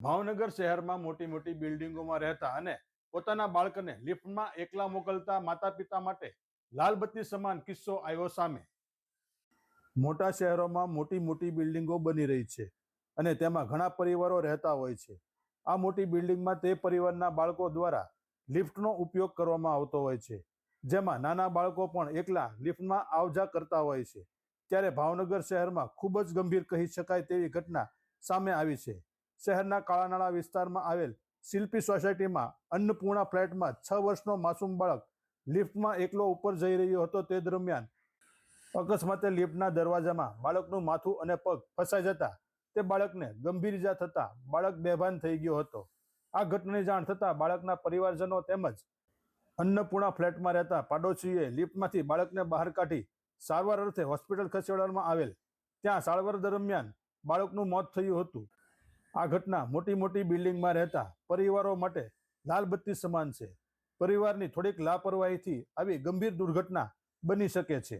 ભાવનગર શહેરમાં મોટી મોટી બિલ્ડિંગોમાં રહેતા અને પોતાના બાળકને લિફ્ટમાં એકલા મોકલતા માતા પિતા માટે લાલબત્તી સમાન કિસ્સો આવ્યો સામે. મોટા શહેરોમાં મોટી મોટી બિલ્ડિંગો બની રહી છે અને તેમાં ઘણા પરિવારો રહેતા હોય છે. આ મોટી બિલ્ડિંગમાં તે પરિવારના બાળકો દ્વારા લિફ્ટનો ઉપયોગ કરવામાં આવતો હોય છે, જેમાં નાના બાળકો પણ એકલા લિફ્ટમાં આવજા કરતા હોય છે. ત્યારે ભાવનગર શહેરમાં ખૂબ જ ગંભીર કહી શકાય તેવી ઘટના સામે આવી છે. શહેરના કાળાનાળા વિસ્તારમાં આવેલ શિલ્પી સોસાયટીમાં અન્નપૂર્ણા ફ્લેટમાં છ વર્ષનો માસૂમ બાળક લિફ્ટમાં એકલો ઉપર જઈ રહ્યો હતો તે દરમિયાન અકસ્માતે લિફ્ટના દરવાજામાં બાળકનું માથું અને પગ ફસાઈ જતા તે બાળકને ગંભીર ઇજા થતા બાળક બેભાન થઈ ગયો હતો. આ ઘટનાની જાણ થતાં બાળકના પરિવારજનો તેમજ અન્નપૂર્ણા ફ્લેટમાં રહેતા પાડોશીએ લિફ્ટમાંથી બાળકને બહાર કાઢી સારવાર અર્થે હોસ્પિટલ ખસેડવામાં આવેલ. ત્યાં સારવાર દરમિયાન બાળકનું મોત થયું હતું. આ ઘટના મોટી મોટી બિલ્ડિંગમાં રહેતા પરિવારો માટે લાલબત્તી સમાન છે. પરિવારની થોડીક લાપરવાહીથી આવી ગંભીર દુર્ઘટના બની શકે છે.